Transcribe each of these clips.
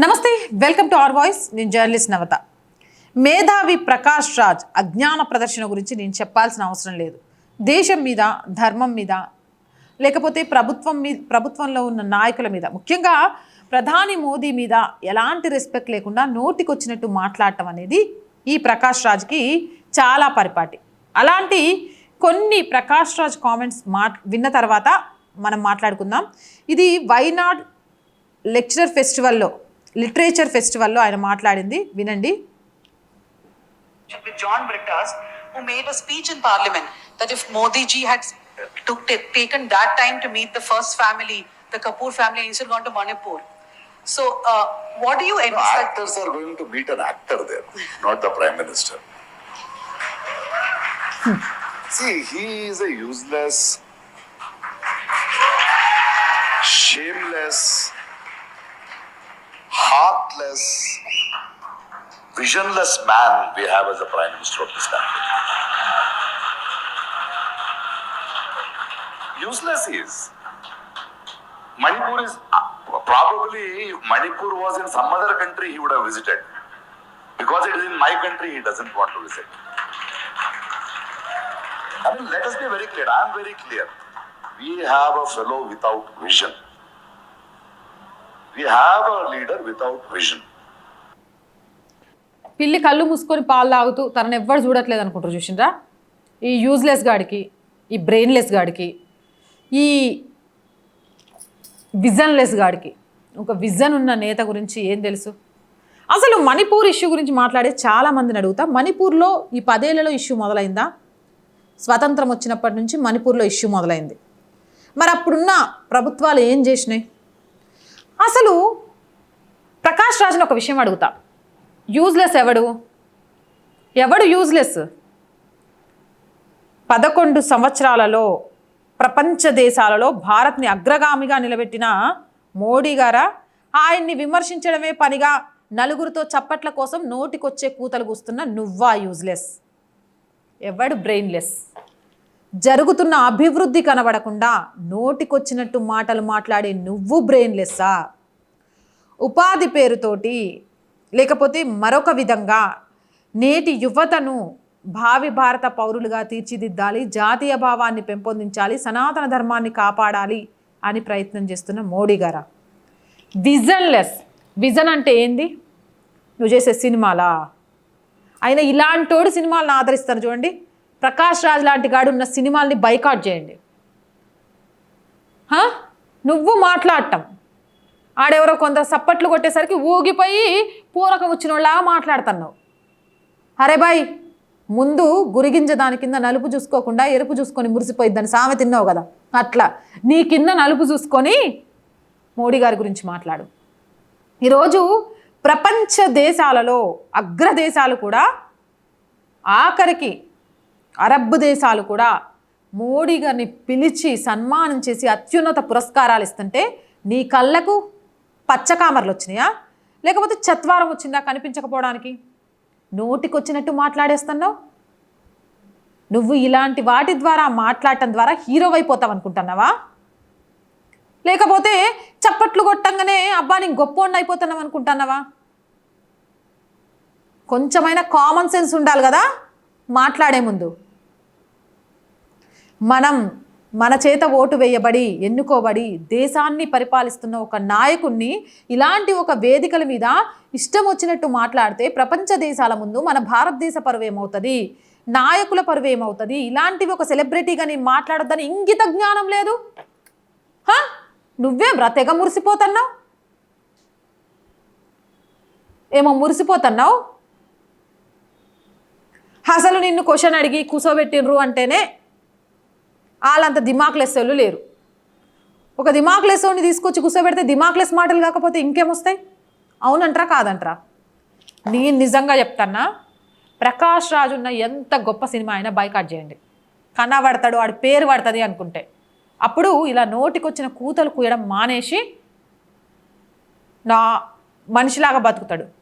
నమస్తే welcome to R voice. నేను journalist Navatha. మేధావి ప్రకాష్ రాజ్ అజ్ఞాన ప్రదర్శన గురించి నేను చెప్పాల్సిన అవసరం లేదు. దేశం మీద ధర్మం మీద లేకపోతే ప్రభుత్వం మీద ప్రభుత్వంలో ఉన్న నాయకుల మీద ముఖ్యంగా ప్రధాని మోదీ మీద ఎలాంటి రెస్పెక్ట్ లేకుండా నోటికొచ్చినట్టు మాట్లాడటం అనేది ఈ ప్రకాష్ రాజ్కి చాలా పరిపాటి. అలాంటి కొన్ని ప్రకాష్ రాజ్ కామెంట్స్ మా విన్న తర్వాత మనం మాట్లాడుకుందాం. ఇది వైనాడ్ లెక్చరర్ ఫెస్టివల్లో లిటరేచర్ ఫెస్టివల్లో ఆయన మాట్లాడింది వినండి John Brittas, who made a speech in Parliament that if Modi ji had uh, took, ta- taken that time to meet the first family, the Kapoor family, instead gone to Manipur. So, uh, what do you No, emphasize? actors are going to meet an actor there, not the prime minister. See, he is a useless, shameless, heartless, visionless man we have as the prime minister of this country. Useless is. Manipur is uh, probably if Manipur was in some other country, he would have visited. Because it is in my country, he doesn't want to visit. I mean, let us be very clear. I am very clear. We have a fellow without vision. పిల్లి కళ్ళు మూసుకొని పాలు తాగుతూ తనను ఎవ్వరు చూడట్లేదు అనుకుంటారు చూసిండ్రా? ఈ యూజ్లెస్ గాడికి ఈ బ్రెయిన్లెస్ గాడికి ఈ విజన్లెస్ గాడికి ఒక విజన్ ఉన్న నేత గురించి ఏం తెలుసు? అసలు మణిపూర్ ఇష్యూ గురించి మాట్లాడే చాలా మందిని అడుగుతా. మణిపూర్లో ఈ పదేళ్ళలో ఇష్యూ మొదలైందా? స్వతంత్రం వచ్చినప్పటి నుంచి మణిపూర్లో ఇష్యూ మొదలైంది. మరి అప్పుడున్న ప్రభుత్వాలు ఏం చేసినాయి? అసలు ప్రకాష్ రాజ్ని ఒక విషయం అడుగుతా. యూజ్లెస్ ఎవడు? ఎవడు యూజ్లెస్? పదకొండు సంవత్సరాలలో ప్రపంచ దేశాలలో భారత్ని అగ్రగామిగా నిలబెట్టిన మోడీ గారా? ఆయన్ని విమర్శించడమే పనిగా నలుగురితో చప్పట్ల కోసం నోటికొచ్చే కూతలు కూస్తున్న నువ్వా యూజ్లెస్? ఎవడు బ్రెయిన్లెస్? జరుగుతున్న అభివృద్ధి కనబడకుండా నోటికొచ్చినట్టు మాటలు మాట్లాడే నువ్వు బ్రెయిన్లెస్సా? ఉపాధి పేరుతోటి లేకపోతే మరొక విధంగా నేటి యువతను భావి భారత పౌరులుగా తీర్చిదిద్దాలి జాతీయ భావాన్ని పెంపొందించాలి సనాతన ధర్మాన్ని కాపాడాలి అని ప్రయత్నం చేస్తున్న మోడీ గారా? విజన్లెస్. విజన్ అంటే ఏంది? నువ్వు చేసే సినిమాలా? ఆయన ఇలాంటోడు సినిమాలను ఆదరిస్తారు చూడండి. ప్రకాష్ రాజ్ లాంటి గాడు ఉన్న సినిమాల్ని బైకాట్ చేయండి. నువ్వు మాట్లాడటం. ఆడెవరో కొందరు సప్పట్లు కొట్టేసరికి ఊగిపోయి పూరకం వచ్చినోళ్ళ మాట్లాడుతున్నావు. అరే బాయ్ ముందు గురిగింజ దాని కింద నలుపు చూసుకోకుండా ఎరుపు చూసుకొని మురిసిపోయిద్దని సామె తిన్నావు కదా. అట్లా. నీ కింద నలుపు చూసుకొని మోడీ గారి గురించి మాట్లాడు. ఈరోజు ప్రపంచ దేశాలలో అగ్రదేశాలు కూడా ఆఖరికి అరబ్ దేశాలు కూడా మోడీ గారిని పిలిచి సన్మానం చేసి అత్యున్నత పురస్కారాలు ఇస్తుంటే నీ కళ్ళకు పచ్చకామర్లు వచ్చినాయా? లేకపోతే చత్వారం వచ్చిందా కనిపించకపోవడానికి? నోటికొచ్చినట్టు మాట్లాడేస్తున్నావు? నువ్వు ఇలాంటి వాటి ద్వారా మాట్లాడటం ద్వారా హీరో అయిపోతావు అనుకుంటున్నావా? లేకపోతే చప్పట్లు కొట్టంగానే అబ్బా నేను గొప్పోడిని అయిపోతున్నావు అనుకుంటున్నావా? కొంచెమైనా కామన్ సెన్స్ ఉండాలి కదా? మాట్లాడే ముందు. మనం మన చేత ఓటు వేయబడి ఎన్నుకోబడి దేశాన్ని పరిపాలిస్తున్న ఒక నాయకుణ్ణి ఇలాంటి ఒక వేదికల మీద ఇష్టం వచ్చినట్టు మాట్లాడితే ప్రపంచ దేశాల ముందు మన భారతదేశ పరువు ఏమవుతుంది? నాయకుల పరువు ఏమవుతుంది? ఇలాంటివి ఒక సెలబ్రిటీగా నేను మాట్లాడొద్దని ఇంగిత జ్ఞానం లేదు. నువ్వే నువ్వేం రా తెగ మురిసిపోతున్నావు? ఏమో మురిసిపోతున్నావు? నిన్ను క్వశ్చన్ అడిగి కూసోబెట్టిండ్రు అంటేనే వాళ్ళంత దిమాక్లెస్సోళ్ళు లేరు. ఒక దిమాక్లెస్సోని తీసుకొచ్చి కూర్చోబెడితే దిమాక్లెస్ మాటలు కాకపోతే ఇంకేమొస్తాయి? అవునంట్రా కాదంటారా? నేను నిజంగా చెప్తాన్నా ప్రకాష్ రాజు ఉన్న ఎంత గొప్ప సినిమా అయినా బైకాట్ చేయండి. కన్నా పడతాడు వాడి పేరు పడుతుంది అనుకుంటే. అప్పుడు ఇలా నోటికొచ్చిన కూతలు కూయడం మానేసి నా మనిషిలాగా బతుకుతాడు.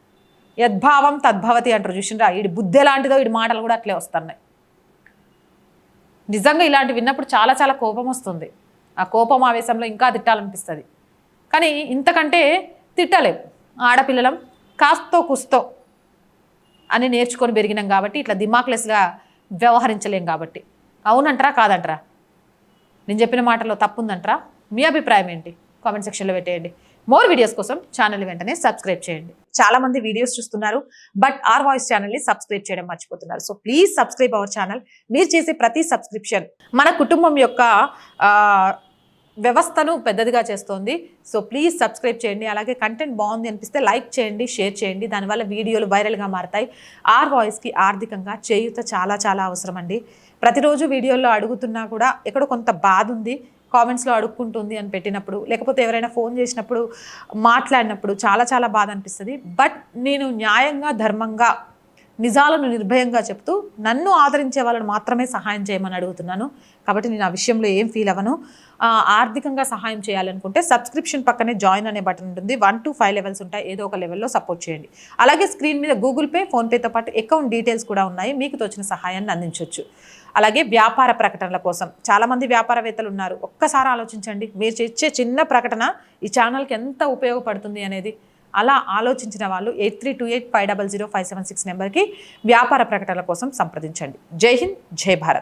యద్భావం తద్భవతి అంటారు. చూసిండ్రా? వీడి బుద్ధి ఎలాంటిదో వీడి మాటలు కూడా అట్లే వస్తున్నాయి. నిజంగా ఇలాంటి విన్నప్పుడు చాలా చాలా కోపం వస్తుంది. ఆ కోపం ఆవేశంలో ఇంకా తిట్టాలనిపిస్తుంది. కానీ ఇంతకంటే తిట్టలేం. ఆడపిల్లలం కాస్తో కుస్తో అని నేర్చుకొని పెరిగినాం కాబట్టి ఇట్లా దిమాక్లెస్గా వ్యవహరించలేం కాబట్టి. అవునంటారా? కాదంటారా? నేను చెప్పిన మాటలో తప్పుందంటారా? మీ అభిప్రాయం ఏంటి? కామెంట్ సెక్షన్లో పెట్టేయండి. మోర్ వీడియోస్ కోసం ఛానల్ వెంటనే సబ్స్క్రైబ్ చేయండి. చాలా మంది వీడియోస్ చూస్తున్నారు బట్ ఆర్ వాయిస్ ఛానల్ని సబ్స్క్రైబ్ చేయడం మర్చిపోతున్నారు. So please subscribe our channel మీరు చేసే ప్రతి సబ్స్క్రిప్షన్ మన కుటుంబం యొక్క వ్యవస్థను పెద్దదిగా చేస్తోంది. సో ప్లీజ్ సబ్స్క్రైబ్ చేయండి. అలాగే కంటెంట్ బాగుంది అనిపిస్తే లైక్ చేయండి షేర్ చేయండి. దానివల్ల వీడియోలు వైరల్గా మారతాయి. ఆర్ వాయిస్కి ఆర్థికంగా చేయూత చాలా చాలా అవసరం అండి ప్రతిరోజు వీడియోల్లో అడుగుతున్నా కూడా ఎక్కడో కొంత బాధ ఉంది. కామెంట్స్లో అడుక్కుంటుంది అని పెట్టినప్పుడు లేకపోతే ఎవరైనా ఫోన్ చేసినప్పుడు మాట్లాడినప్పుడు చాలా చాలా బాధ అనిపిస్తుంది. బట్ నేను న్యాయంగా ధర్మంగా నిజాలను నిర్భయంగా చెప్తూ నన్ను ఆదరించే వాళ్ళని మాత్రమే సహాయం చేయమని అడుగుతున్నాను. కాబట్టి నేను ఆ విషయంలో ఏం ఫీల్ అవ్వను. ఆర్థికంగా సహాయం చేయాలనుకుంటే సబ్స్క్రిప్షన్ పక్కనే జాయిన్ అనే బటన్ ఉంటుంది. వన్ టు ఫైవ్ లెవెల్స్ ఉంటాయి. ఏదో ఒక లెవెల్లో సపోర్ట్ చేయండి. అలాగే స్క్రీన్ మీద గూగుల్ పే ఫోన్పేతో పాటు అకౌంట్ డీటెయిల్స్ కూడా ఉన్నాయి. మీకు తోచిన సహాయాన్ని అందించవచ్చు అలాగే వ్యాపార ప్రకటనల కోసం. చాలామంది వ్యాపారవేత్తలు ఉన్నారు. ఒక్కసారి ఆలోచించండి. మీరు ఇచ్చే చిన్న ప్రకటన ఈ ఛానల్కి ఎంత ఉపయోగపడుతుంది అనేది. అలా ఆలోచించిన వాళ్ళు eight three two eight five double zero five seven six నెంబర్కి వ్యాపార ప్రకటనల కోసం సంప్రదించండి. జై హింద్ జై భారత్.